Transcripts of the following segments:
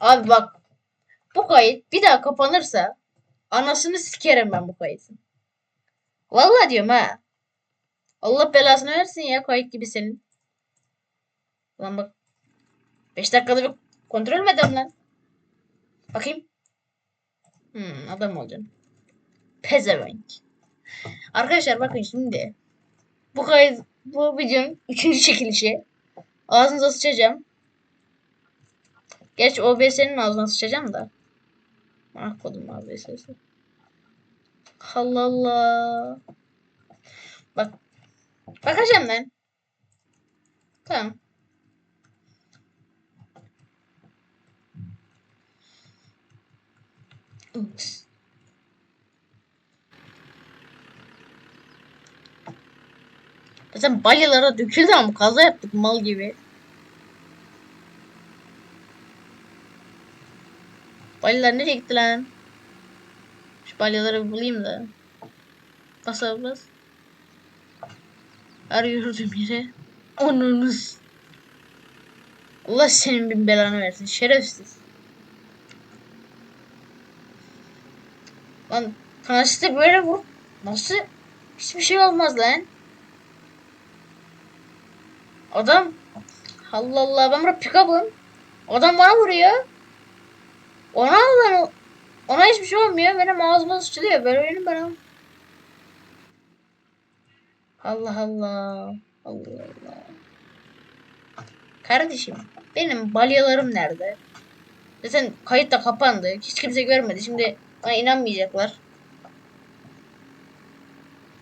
Abi bak. Bu kayıt bir daha kapanırsa anasını sikerim ben bu kayıtın. Vallahi diyorum ha. Allah belasını versin ya kayıt gibi senin. Lan bak. 5 dakikada bir kontrol mü edeyim lan? Bakayım. Hmm, adam olacaksın. Pezevenk. Arkadaşlar bakın şimdi. Bu kayıt, bu videonun üçüncü çekilişi. Ağzınıza sıçacağım. Gerçi OBS'nin ağzına sıçacağım da. Ah kodum OBS'si. Allah Allah. Bak. Bakacağım lan. Tamam. Ups. Zaten balyalara döküldü ama kaza yaptık mal gibi. Balyalar nereye gitti lan? Şu balyaları bulayım da. Bas abi bas. Arıyorum yere. Onunuz. Allah senin bin belanı versin. Şerefsiz. Lan transite böyle vur. Nasıl? Hiçbir şey olmaz lan. Adam Allah Allah ben burada pick-up'ım. Adam bana vuruyor. Ona lan ona hiçbir şey olmuyor. Benim ağzıma sıçrıyor. Böyle oyunu bana. Allah Allah. Allah Allah. Kardeşim benim balyalarım nerede? Zaten kayıt da kapandı. Hiç kimse görmedi. Şimdi bana inanmayacaklar.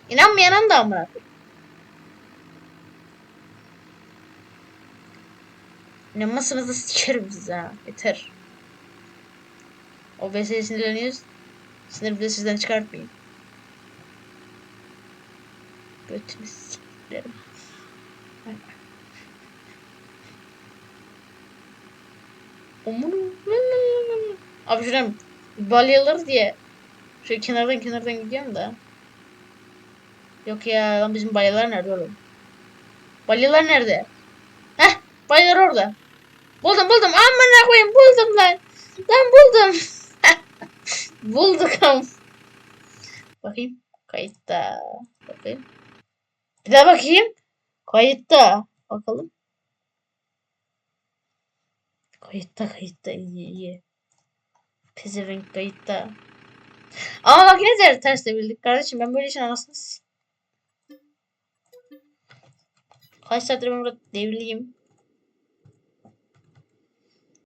İnanmayan da amına. İnanmazsanız da sikerim size ha. Yeter. OBS'ye sinirleniyoruz. Sinir bile sizden çıkartmayayım. Götünü sikerim. Omunu. Abi şuradan balyaları diye şöyle kenardan kenardan gidiyorum da. Yok ya lan bizim balyalar nerede oğlum? Balyalar nerede? Heh balyalar orada. Buldum buldum amına koyayım buldum lan. Lan buldum. Bulduk. Bakayım kayıtta. Bakayım. Bir daha bakayım. Kayıtta. Bakalım. Kayıtta kayıtta iyi iyi. Pezevenk kayıtta. Ama bak ne der ters de bildik kardeşim ben böyle işin anasını Kaç saattir ben burada devliyim.